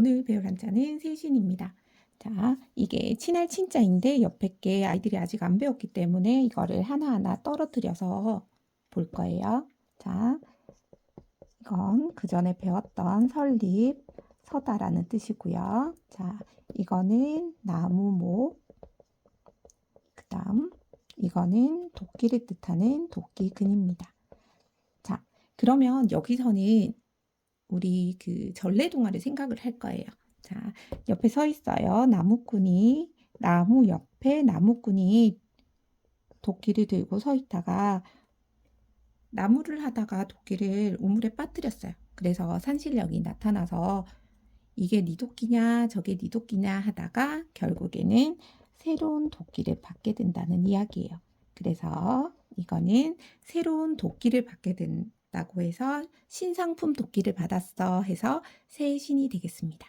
오늘 배울 한자는 세신입니다. 자, 이게 친할 친자인데 옆에 게 아이들이 아직 안 배웠기 때문에 이거를 하나하나 떨어뜨려서 볼 거예요. 자, 이건 그 전에 배웠던 설립, 서다라는 뜻이고요. 자, 이거는 나무목, 그 다음 이거는 도끼를 뜻하는 도끼근입니다. 자, 그러면 여기서는 우리 그 전래 동화를 생각을 할 거예요. 자, 옆에 서 있어요. 나무꾼이 나무 옆에 나무꾼이 도끼를 들고 서 있다가 나무를 하다가 도끼를 우물에 빠뜨렸어요. 그래서 산신령이 나타나서 이게 네 도끼냐 저게 네 도끼냐 하다가 결국에는 새로운 도끼를 받게 된다는 이야기예요. 그래서 이거는 새로운 도끼를 받게 된 다고 해서 신상품 도끼를 받았어 해서 새 신이 되겠습니다.